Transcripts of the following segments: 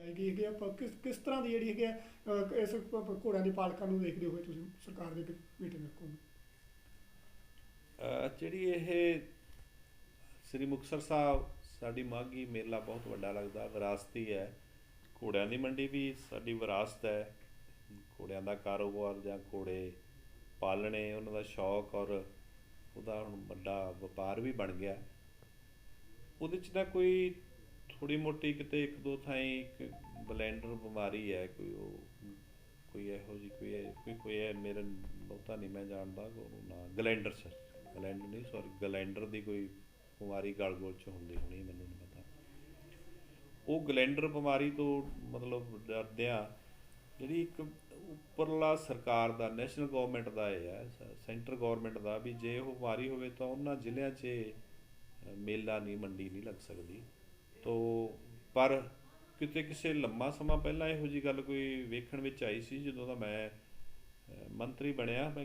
ਹੈਗੀ ਹੈਗੀ ਆਪਾਂ ਕਿਸ ਕਿਸ ਤਰ੍ਹਾਂ ਦੀ ਜਿਹੜੀ ਹੈਗੀ ਆ, ਇਸ ਘੋੜਿਆਂ ਦੀ ਪਾਲਕਾਂ ਨੂੰ ਦੇਖਦੇ ਹੋਏ ਤੁਸੀਂ ਸਰਕਾਰ ਦੇ ਮੀਟਿੰਗ ਰੱਖੋਗੇ? ਜਿਹੜੀ ਇਹ ਸ੍ਰੀ ਮੁਕਤਸਰ ਸਾਹਿਬ ਸਾਡੀ ਮਾਘੀ ਮੇਲਾ ਬਹੁਤ ਵੱਡਾ ਲੱਗਦਾ ਵਿਰਾਸਤੀ ਹੈ। ਘੋੜਿਆਂ ਦੀ ਮੰਡੀ ਵੀ ਸਾਡੀ ਵਿਰਾਸਤ ਹੈ। ਘੋੜਿਆਂ ਦਾ ਕਾਰੋਬਾਰ ਜਾਂ ਘੋੜੇ ਪਾਲਣੇ ਉਹਨਾਂ ਦਾ ਸ਼ੌਕ ਔਰ ਉਹਦਾ ਹੁਣ ਵੱਡਾ ਵਪਾਰ ਵੀ ਬਣ ਗਿਆ। ਉਹਦੇ 'ਚ ਨਾ ਕੋਈ ਥੋੜੀ ਮੋਟੀ ਕਿਤੇ ਇੱਕ ਦੋ ਥਾਈਂ ਇੱਕ ਬਲੈਂਡਰ ਬਿਮਾਰੀ ਹੈ, ਕੋਈ ਉਹ, ਕੋਈ ਇਹੋ ਜੀ ਕੋਈ ਹੈ- ਕੋਈ ਕੋਈ ਹੈ ਮੇਰੇ ਬਹੁਤਾ ਨਹੀਂ ਮੈਂ ਜਾਣਦਾ ਉਹਨੂੰ ਨਾ। ਗਲੈਂਡਰ, ਸਰ। ਗਲੈਂਡਰ ਨਹੀਂ, ਸੌਰੀ, ਗਲੈਂਡਰ ਦੀ ਕੋਈ ਬਿਮਾਰੀ ਗਲ ਗੋਲ ਚ ਹੁੰਦੀ ਹੋਣੀ, ਮੈਨੂੰ ਨਹੀਂ ਪਤਾ। ਉਹ ਗਲੈਂਡਰ ਬਿਮਾਰੀ ਤੋਂ ਮਤਲਬ ਡਰਦਿਆਂ ਜਿਹੜੀ ਇੱਕ ਉੱਪਰਲਾ ਸਰਕਾਰ ਦਾ, ਨੈਸ਼ਨਲ ਗਵਰਨਮੈਂਟ ਦਾ ਇਹ ਹੈ ਸੈਂਟਰ ਗਵਰਨਮੈਂਟ ਦਾ ਵੀ ਜੇ ਉਹ ਬਿਮਾਰੀ ਹੋਵੇ ਤਾਂ ਉਹਨਾਂ ਜ਼ਿਲ੍ਹਿਆਂ 'ਚ ਮੇਲਾ ਨਹੀਂ, ਮੰਡੀ ਨਹੀਂ ਲੱਗ ਸਕਦੀ। ਤੋ, ਪਰ ਕਿਤੇ ਕਿਸੇ ਲੰਮਾ ਸਮਾਂ ਪਹਿਲਾਂ ਇਹੋ ਜੀ ਗੱਲ ਕੋਈ ਵੇਖਣ ਵਿੱਚ ਆਈ ਸੀ, ਜਦੋਂ ਦਾ ਮੈਂ ਮੰਤਰੀ ਬਣਿਆ, ਮੈਂ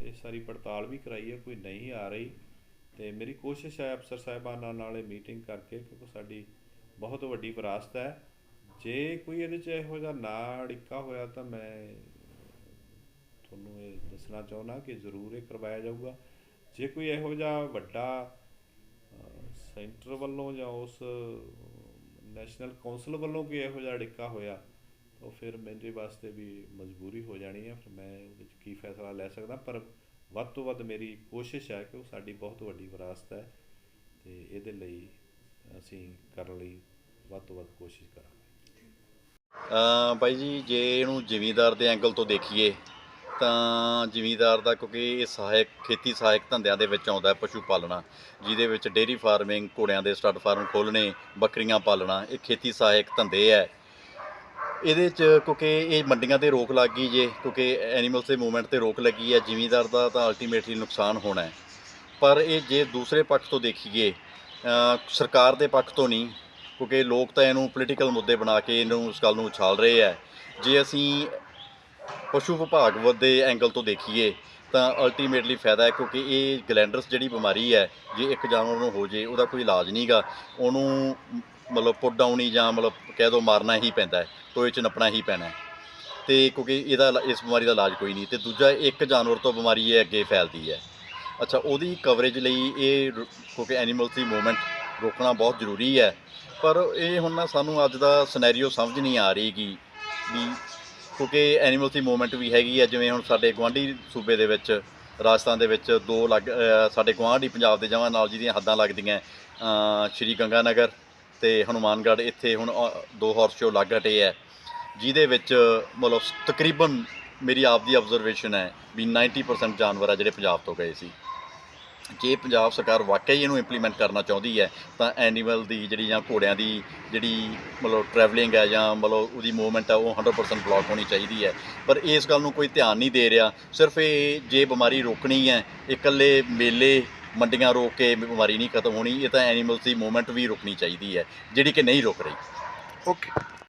ਇਹ ਸਾਰੀ ਪੜਤਾਲ ਵੀ ਕਰਾਈ ਹੈ, ਕੋਈ ਨਹੀਂ ਆ ਰਹੀ। ਤੇ ਮੇਰੀ ਕੋਸ਼ਿਸ਼ ਹੈ ਅਫਸਰ ਸਾਹਿਬਾਨਾਂ ਨਾਲ ਇਹ ਮੀਟਿੰਗ ਕਰਕੇ, ਕਿਉਂਕਿ ਸਾਡੀ ਬਹੁਤ ਵੱਡੀ ਵਿਰਾਸਤ ਹੈ। ਜੇ ਕੋਈ ਇਹਦੇ 'ਚ ਇਹੋ ਜਿਹਾ ਨਾ ਅੜਿੱਕਾ ਹੋਇਆ ਤਾਂ ਮੈਂ ਤੁਹਾਨੂੰ ਇਹ ਦੱਸਣਾ ਚਾਹੁੰਦਾ ਕਿ ਜ਼ਰੂਰ ਇਹ ਕਰਵਾਇਆ ਜਾਊਗਾ। ਜੇ ਕੋਈ ਇਹੋ ਜਿਹਾ ਵੱਡਾ ਸੈਂਟਰ ਵੱਲੋਂ ਜਾਂ ਉਸ ਨੈਸ਼ਨਲ ਕੌਂਸਲ ਵੱਲੋਂ ਕੋਈ ਇਹੋ ਜਿਹਾ ਅੜਿੱਕਾ ਹੋਇਆ, ਤਾਂ ਫਿਰ ਮੇਰੇ ਵਾਸਤੇ ਵੀ ਮਜਬੂਰੀ ਹੋ ਜਾਣੀ ਹੈ, ਫਿਰ ਮੈਂ ਉਹਦੇ 'ਚ ਕੀ ਫੈਸਲਾ ਲੈ ਸਕਦਾ, ਪਰ ਵੱਧ ਤੋਂ ਵੱਧ ਮੇਰੀ ਕੋਸ਼ਿਸ਼ ਹੈ ਕਿ ਉਹ ਸਾਡੀ ਬਹੁਤ ਵੱਡੀ ਵਿਰਾਸਤ ਹੈ, ਤੇ ਇਹਦੇ ਲਈ ਅਸੀਂ ਕਰਨ ਲਈ ਵੱਧ ਤੋਂ ਵੱਧ ਕੋਸ਼ਿਸ਼ ਕਰਾਂਗੇ। ਅ ਬਾਈ ਜੀ, ਜੇ ਇਹਨੂੰ ਜ਼ਿਮੀਂਦਾਰ ਦੇ ਐਂਗਲ ਤੋਂ ਦੇਖੀਏ ਤਾਂ ਜ਼ਿਮੀਂਦਾਰ ਦਾ, ਕਿਉਂਕਿ ਇਹ ਸਹਾਇਕ, ਖੇਤੀ ਸਹਾਇਕ ਧੰਦਿਆਂ ਦੇ ਵਿੱਚ ਆਉਂਦਾ ਹੈ ਪਸ਼ੂ ਪਾਲਣਾ, ਜਿਹਦੇ ਵਿੱਚ ਡੇਅਰੀ ਫਾਰਮਿੰਗ, ਘੋੜਿਆਂ ਦੇ ਸਟੱਡ ਫਾਰਮ ਖੋਲ੍ਹਣੇ, ਬੱਕਰੀਆਂ ਪਾਲਣਾ, ਇਹ ਖੇਤੀ ਸਹਾਇਕ ਧੰਦੇ ਹੈ। ਇਹਦੇ 'ਚ ਕਿਉਂਕਿ ਇਹ ਮੰਡੀਆਂ ਤੇ ਰੋਕ ਲੱਗ ਗਈ ਜੇ, ਕਿਉਂਕਿ ਐਨੀਮਲਸ ਦੇ ਮੂਵਮੈਂਟ ਤੇ ਰੋਕ ਲੱਗੀ ਹੈ, ਜ਼ਿਮੀਂਦਾਰ ਦਾ ਤਾਂ ਅਲਟੀਮੇਟਲੀ ਨੁਕਸਾਨ ਹੋਣਾ ਹੈ। ਪਰ ਇਹ ਜੇ ਦੂਸਰੇ ਪੱਖ ਤੋਂ ਦੇਖੀਏ ਸਰਕਾਰ ਦੇ ਪੱਖ ਤੋਂ ਨਹੀਂ, ਕਿਉਂਕਿ ਲੋਕ ਤਾਂ ਇਹਨੂੰ ਪੋਲੀਟੀਕਲ ਮੁੱਦੇ ਬਣਾ ਕੇ ਇਹਨੂੰ ਉਸ ਗੱਲ ਨੂੰ ਉਛਾਲ ਰਹੇ ਹੈ। ਜੇ ਅਸੀਂ ਪਸ਼ੂ ਵਿਭਾਗ ਵ- ਦੇ ਐਂਗਲ ਤੋਂ ਦੇਖੀਏ ਤਾਂ ਅਲਟੀਮੇਟਲੀ ਫਾਇਦਾ ਹੈ ਕਿਉਂਕਿ ਇਹ ਗਲੈਂਡਰਸ ਜਿਹੜੀ ਬਿਮਾਰੀ ਹੈ, ਜੇ ਇੱਕ ਜਾਨਵਰ ਨੂੰ ਹੋ ਜੇ, ਉਹਦਾ ਕੋਈ ਇਲਾਜ ਨਹੀਂਗਾ ਉਹਨੂੰ ਮਤਲਬ ਪੁੱਟ ਡਾਊਨ ਜਾਂ ਮਤਲਬ ਕਹਿ ਦੋ ਮਾਰਨਾ ਹੀ ਪੈਂਦਾ ਹੈ, ਟੋਏ 'ਚ ਨੱਪਣਾ ਹੀ ਪੈਣਾ ਹੈ। ਤੇ ਕਿਉਂਕਿ ਇਹਦਾ ਇਲਾ- ਇਸ ਬਿਮਾਰੀ ਦਾ ਇਲਾਜ ਕੋਈ ਨਹੀਂ। ਤੇ ਦੂਜਾ ਇੱਕ ਜਾਨਵਰ ਤੋਂ ਬਿਮਾਰੀ ਇਹ ਅੱਗੇ ਫੈਲਦੀ ਹੈ। ਅੱਛਾ, ਉਹਦੀ ਕਵਰੇਜ ਲਈ ਇਹ ਰ- ਕਿਉਂਕਿ ਐਨੀਮਲਸ ਦੀ ਮੂਵਮੈਂਟ ਰੋਕਣਾ ਬਹੁਤ ਜ਼ਰੂਰੀ ਹੈ। ਪਰ ਇਹ ਹੁਣ ਨਾ ਸਾਨੂੰ ਅੱਜ ਦਾ ਸਿਨੈਰੀਓ ਸਮਝ ਨਹੀਂ ਆ ਰਹੀ ਗੀ ਵੀ ਕਿਉਂਕਿ ਐਨੀਮਲ ਦੀ ਮੂਵਮੈਂਟ ਵੀ ਹੈਗੀ ਹੈ ਜਿਵੇਂ ਹੁਣ ਸਾਡੇ ਗੁਆਂਢੀ ਸੂਬੇ ਦੇ ਵਿੱਚ, ਰਾਜਸਥਾਨ ਦੇ ਵਿੱਚ ਦੋ ਲੱਗ ਸਾਡੇ ਗੁਆਂਢੀ ਪੰਜਾਬ ਦੇ ਜਮਾਂ ਨਾਲ ਜਿਹਦੀਆਂ ਹੱਦਾਂ ਲੱਗਦੀਆਂ। ਸ਼੍ਰੀ ਗੰਗਾ ਨਗਰ ਤੇ ਹਨੂਮਾਨਗੜ੍ਹ, ਇੱਥੇ ਹੁਣ ਦੋ ਹਾਰਸ ਸ਼ੋ ਲੱਗ ਹਟੇ ਹੈ ਜਿਹਦੇ ਵਿੱਚ ਮਤਲਬ ਤਕਰੀਬਨ ਮੇਰੀ ਆਪ ਦੀ ਆਬਜ਼ਰਵੇਸ਼ਨ ਹੈ ਵੀ 90% ਜਾਨਵਰ ਆ ਜਿਹੜੇ ਪੰਜਾਬ ਤੋਂ ਗਏ ਸੀ। ਜੇ ਪੰਜਾਬ ਸਰਕਾਰ ਵਾਕਈ ਇਹਨੂੰ ਇੰਪਲੀਮੈਂਟ ਕਰਨਾ ਚਾਹੁੰਦੀ ਹੈ, ਤਾਂ ਐਨੀਮਲ ਦੀ ਜਿਹੜੀ ਜਾਂ ਘੋੜਿਆਂ ਦੀ ਜਿਹੜੀ ਮਤਲਬ ਟਰੈਵਲਿੰਗ ਹੈ ਜਾਂ ਮਤਲਬ ਉਹਦੀ ਮੂਵਮੈਂਟ ਹੈ, ਉਹ 100% ਬਲੌਕ ਹੋਣੀ ਚਾਹੀਦੀ ਹੈ। ਪਰ ਇਸ ਗੱਲ ਨੂੰ ਕੋਈ ਧਿਆਨ ਨਹੀਂ ਦੇ ਰਿਹਾ। ਸਿਰਫ ਇਹ ਜੇ ਬਿਮਾਰੀ ਰੋਕਣੀ ਹੈ, ਇਕੱਲੇ ਮੇਲੇ ਮੰਡੀਆਂ ਰੋਕ ਕੇ ਬਿਮਾਰੀ ਨਹੀਂ ਖਤਮ ਹੋਣੀ, ਇਹ ਤਾਂ ਐਨੀਮਲਸ ਦੀ ਮੂਵਮੈਂਟ ਵੀ ਰੁਕਣੀ ਚਾਹੀਦੀ ਹੈ, ਜਿਹੜੀ ਕਿ ਨਹੀਂ ਰੁਕ ਰਹੀ। ਓਕੇ